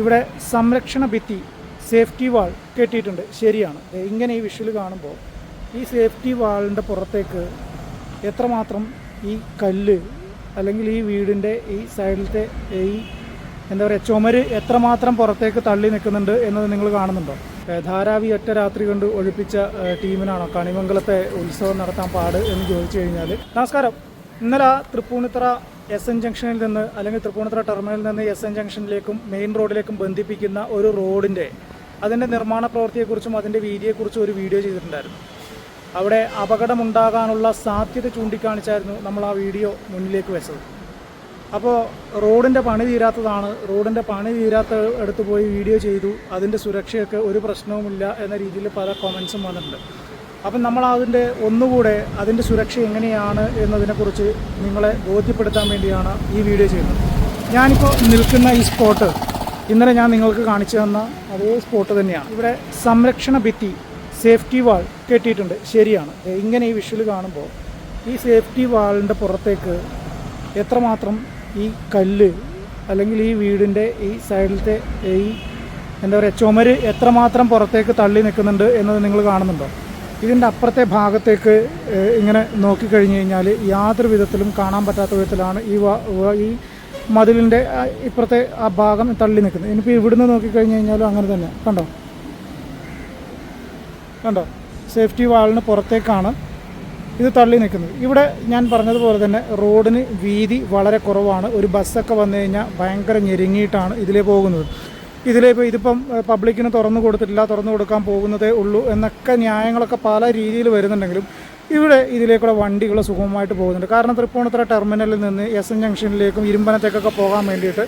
ഇവിടെ സംരക്ഷണ ഭിത്തി സേഫ്റ്റി വാൾ കെട്ടിയിട്ടുണ്ട്. ശരിയാണ്. ഇങ്ങനെ ഈ വിഷ്വൽ കാണുമ്പോൾ ഈ സേഫ്റ്റി വാളിന്റെ പുറത്തേക്ക് എത്രമാത്രം ഈ കല്ല് അല്ലെങ്കിൽ ഈ വീടിന്റെ ഈ സൈഡിലത്തെ ഈ എന്താ പറയുക ചുമര് എത്രമാത്രം പുറത്തേക്ക് തള്ളി നിൽക്കുന്നുണ്ട് എന്നത് നിങ്ങൾ കാണുന്നുണ്ടോ? ധാരാവി ഒറ്റ രാത്രി കൊണ്ട് ഒഴിപ്പിച്ച ടീമിനാണോ കണിമംഗലത്തെ ഉത്സവം നടത്താൻ പാട് എന്ന് ചോദിച്ചു കഴിഞ്ഞാൽ നമസ്കാരം. ഇന്നലെ തൃപ്പൂണിത്തറ എസ് എൻ ജംഗ്ഷനിൽ നിന്ന് അല്ലെങ്കിൽ തൃപ്പൂണിത്തറ ടെർമിനലിൽ നിന്ന് എസ് എൻ ജംഗ്ഷനിലേക്കും മെയിൻ റോഡിലേക്കും ബന്ധിപ്പിക്കുന്ന ഒരു റോഡിന്റെ അതിന്റെ നിർമ്മാണ പ്രവൃത്തിയെക്കുറിച്ചും അതിന്റെ വീതിയെക്കുറിച്ചും ഒരു വീഡിയോ ചെയ്തിട്ടുണ്ടായിരുന്നു. അവിടെ അപകടമുണ്ടാകാനുള്ള സാധ്യത ചൂണ്ടിക്കാണിച്ചായിരുന്നു നമ്മൾ ആ വീഡിയോ മുന്നിലേക്ക് വെച്ചത്. അപ്പോൾ റോഡിന്റെ പണി തീരാത്തതാണ്. റോഡിന്റെ പണി തീരാത്ത എടുത്തു പോയി വീഡിയോ ചെയ്തു. അതിന്റെ സുരക്ഷയൊക്കെ ഒരു പ്രശ്നവുമില്ല എന്ന രീതിയിൽ പല കോമൻസും വന്നിട്ടുണ്ട്. അപ്പം നമ്മൾ അതിന്റെ ഒന്നുകൂടെ അതിന്റെ സുരക്ഷ എങ്ങനെയാണ് എന്നതിനെക്കുറിച്ച് നിങ്ങളെ ബോധ്യപ്പെടുത്താൻ വേണ്ടിയാണ് ഈ വീഡിയോ ചെയ്യുന്നത്. ഞാനിപ്പോൾ നിൽക്കുന്ന ഈ സ്പോട്ട് ഇന്നലെ ഞാൻ നിങ്ങൾക്ക് കാണിച്ചു തന്ന അതേ സ്പോട്ട് തന്നെയാണ്. ഇവിടെ സംരക്ഷണ ഭിത്തി സേഫ്റ്റി വാൾ കെട്ടിയിട്ടുണ്ട്. ശരിയാണ്. ഇങ്ങനെ ഈ വിഷ്വൽ കാണുമ്പോൾ ഈ സേഫ്റ്റി വാളിന്റെ പുറത്തേക്ക് എത്രമാത്രം ഈ കല്ല് അല്ലെങ്കിൽ ഈ വീടിന്റെ ഈ സൈഡിലത്തെ ഈ എന്താ പറയുക ചുമര് എത്രമാത്രം പുറത്തേക്ക് തള്ളി നിൽക്കുന്നുണ്ട് എന്നത് നിങ്ങൾ കാണുന്നുണ്ടോ? ഇതിന്റെ അപ്പുറത്തെ ഭാഗത്തേക്ക് ഇങ്ങനെ നോക്കിക്കഴിഞ്ഞ് കഴിഞ്ഞാൽ യാതൊരു വിധത്തിലും കാണാൻ പറ്റാത്ത വിധത്തിലാണ് ഈ ഈ മതിലിന്റെ ഇപ്പുറത്തെ ആ ഭാഗം തള്ളി നിൽക്കുന്നത്. ഇനിയിപ്പോൾ ഇവിടുന്ന് നോക്കിക്കഴിഞ്ഞ് കഴിഞ്ഞാലും അങ്ങനെ തന്നെ. കണ്ടോ? കണ്ടോ? സേഫ്റ്റി വാളിന് പുറത്തേക്കാണ് ഇത് തള്ളി നിൽക്കുന്നത്. ഇവിടെ ഞാൻ പറഞ്ഞതുപോലെ തന്നെ റോഡിന് വീതി വളരെ കുറവാണ്. ഒരു ബസ്സൊക്കെ വന്നു കഴിഞ്ഞാൽ ഭയങ്കര ഞെരുങ്ങിയിട്ടാണ് ഇതിലേ പോകുന്നത്. ഇതിലേ ഇപ്പോൾ ഇതിപ്പം പബ്ലിക്കിന് തുറന്നു കൊടുത്തിട്ടില്ല തുറന്നു കൊടുക്കാൻ പോകുന്നതേ ഉള്ളൂ എന്നൊക്കെ ന്യായങ്ങളൊക്കെ പല രീതിയിൽ വരുന്നുണ്ടെങ്കിലും ഇവിടെ ഇതിലേക്കുള്ള വണ്ടികൾ സുഗമമായിട്ട് പോകുന്നുണ്ട്. കാരണം തൃപ്പൂണിത്തുറ ടെർമിനലിൽ നിന്ന് എസ് എൻ ജംഗ്ഷനിലേക്കും ഇരുമ്പനത്തേക്കൊക്കെ പോകാൻ വേണ്ടിയിട്ട്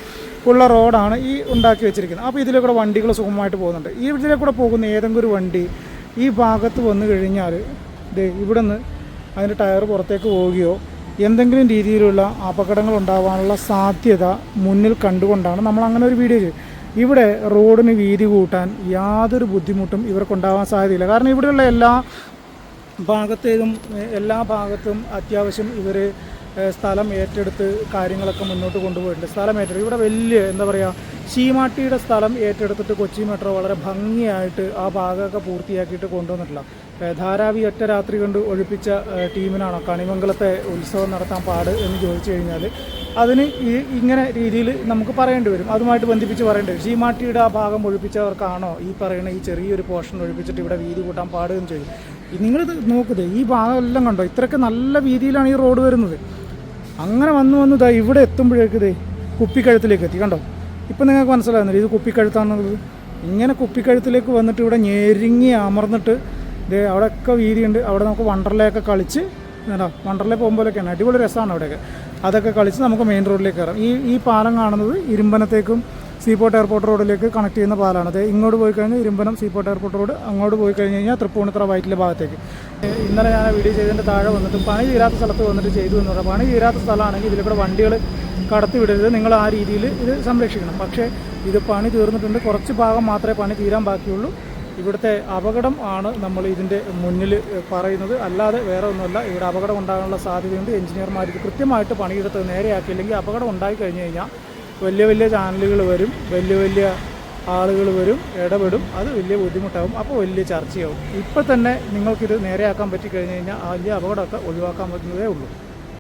ഉള്ള റോഡാണ് ഈ ഉണ്ടാക്കി വെച്ചിരിക്കുന്നത്. അപ്പോൾ ഇതിലേക്കൂടെ വണ്ടികൾ സുഗമമായിട്ട് പോകുന്നുണ്ട്. ഈ ഇതിലേക്കൂടെ പോകുന്ന ഏതെങ്കിലും ഒരു വണ്ടി ഈ ഭാഗത്ത് വന്നു കഴിഞ്ഞാൽ ദേ ഇവിടെ നിന്ന് അതിന്റെ ടയർ പുറത്തേക്ക് പോവുകയോ എന്തെങ്കിലും രീതിയിലുള്ള അപകടങ്ങൾ ഉണ്ടാകാനുള്ള സാധ്യത മുന്നിൽ കണ്ടുകൊണ്ടാണ് നമ്മൾ അങ്ങനെ ഒരു വീഡിയോ ചെയ്തത്. ഇവിടെ റോഡിന് വീതി കൂട്ടാൻ യാതൊരു ബുദ്ധിമുട്ടും ഇവർക്കുണ്ടാവാൻ സാധ്യതയില്ല. കാരണം ഇവിടെയുള്ള എല്ലാ ഭാഗത്തേക്കും എല്ലാ ഭാഗത്തും അത്യാവശ്യം ഇവർ സ്ഥലം ഏറ്റെടുത്ത് കാര്യങ്ങളൊക്കെ മുന്നോട്ട് കൊണ്ടുപോയിട്ടുണ്ട്. സ്ഥലം ഏറ്റെടുത്ത്. ഇവിടെ വലിയ എന്താ പറയുക ശീമാട്ടിയുടെ സ്ഥലം ഏറ്റെടുത്തിട്ട് കൊച്ചി മെട്രോ വളരെ ഭംഗിയായിട്ട് ആ ഭാഗമൊക്കെ പൂർത്തിയാക്കിയിട്ട് കൊണ്ടുവന്നിട്ടില്ല. ധാരാവി ഒറ്റ രാത്രി കൊണ്ട് ഒഴിപ്പിച്ച ടീമിനാണോ കണിമംഗലത്തെ ഉത്സവം നടത്താൻ പാട് എന്ന് ചോദിച്ചു കഴിഞ്ഞാൽ അതിന് ഈ ഇങ്ങനെ രീതിയിൽ നമുക്ക് പറയേണ്ടി വരും. അതുമായിട്ട് ബന്ധിപ്പിച്ച് പറയേണ്ടി വരും. ശീമാട്ടിയുടെ ആ ഭാഗം ഒഴിപ്പിച്ചവർക്കാണോ ഈ പറയുന്ന ഈ ചെറിയൊരു പോർഷൻ ഒഴിപ്പിച്ചിട്ട് ഇവിടെ വീതി കൂട്ടാൻ പാടുകയും ചെയ്യും? നിങ്ങൾ നോക്കുന്നത് ഈ ഭാഗം എല്ലാം കണ്ടോ? ഇത്രയൊക്കെ നല്ല വീതിയിലാണ് ഈ റോഡ് വരുന്നത്. അങ്ങനെ വന്നു വന്നു ഇതാ ഇവിടെ എത്തുമ്പോഴേക്ക് ഇതേ കുപ്പിക്കഴുത്തിലേക്ക് എത്തി. കണ്ടോ? ഇപ്പം നിങ്ങൾക്ക് മനസ്സിലാകുന്നില്ല ഇത് കുപ്പിക്കഴുത്താണെന്നുള്ളത് ഇങ്ങനെ കുപ്പിക്കഴുത്തിലേക്ക് വന്നിട്ട് ഇവിടെ ഞെരുങ്ങി അമർന്നിട്ട് ദേ അവിടെയൊക്കെ വീതിയുണ്ട്. അവിടെ നമുക്ക് വണ്ടർലയൊക്കെ കളിച്ച് എന്താ വണ്ടർലേ പോകുമ്പോഴൊക്കെയാണ്. അടിപൊളി രസമാണ് അവിടെയൊക്കെ. അതൊക്കെ കളിച്ച് നമുക്ക് മെയിൻ റോഡിലേക്ക് കയറാം. ഈ ഈ പാലം കാണുന്നത് ഇരുമ്പനത്തേക്കും സീപോർട്ട് എയർപോർട്ട് റോഡിലേക്ക് കണക്ട് ചെയ്യുന്ന പാലമാണ് അത് ഇങ്ങോട്ട് പോയി കഴിഞ്ഞാൽ ഇരുമ്പനം സീപോർട്ട് എയർപോർട്ട് റോഡ് അങ്ങോട്ട് പോയി കഴിഞ്ഞ് കഴിഞ്ഞാൽ തൃപ്പൂണിത്തറ വൈറ്റിലെ ഭാഗത്തേക്ക്. ഇന്നലെ ഞാൻ വീഡിയോ ചെയ്തതിന്റെ താഴെ വന്നിട്ട് പണി തീരാത്ത സ്ഥലത്ത് വന്നിട്ട് ചെയ്തു എന്ന് പറയാം. പണി തീരാത്ത സ്ഥലമാണെങ്കിൽ ഇതിൽ കൂടെ വണ്ടികൾ കടത്തി വിടരുത്. നിങ്ങൾ ആ രീതിയിൽ ഇത് സംരക്ഷിക്കണം. പക്ഷേ ഇത് പണി തീർന്നിട്ടുണ്ട്. കുറച്ച് ഭാഗം മാത്രമേ പണി തീരാൻ ബാക്കിയുള്ളൂ. ഇവിടുത്തെ അപകടം ആണ് നമ്മൾ ഇതിന്റെ മുന്നിൽ പറയുന്നത്. അല്ലാതെ വേറെ ഒന്നുമല്ല. ഇവിടെ അപകടം ഉണ്ടാകാനുള്ള സാധ്യതയുണ്ട്. എഞ്ചിനീയർമാർ ഇത് കൃത്യമായിട്ട് പണിയെടുത്ത് നേരെയാക്കിയില്ലെങ്കിൽ അപകടം ഉണ്ടായി കഴിഞ്ഞ് കഴിഞ്ഞാൽ വലിയ വലിയ ചാനലുകൾ വരും വലിയ വലിയ ആളുകൾ വരും ഇടപെടും. അത് വലിയ ബുദ്ധിമുട്ടാകും അപ്പോൾ വലിയ ചർച്ചയാവും. ഇപ്പം തന്നെ നിങ്ങൾക്കിത് നേരെയാക്കാൻ പറ്റി കഴിഞ്ഞ് കഴിഞ്ഞാൽ വലിയ അപകടമൊക്കെ ഒഴിവാക്കാൻ പറ്റുന്നതേ ഉള്ളൂ.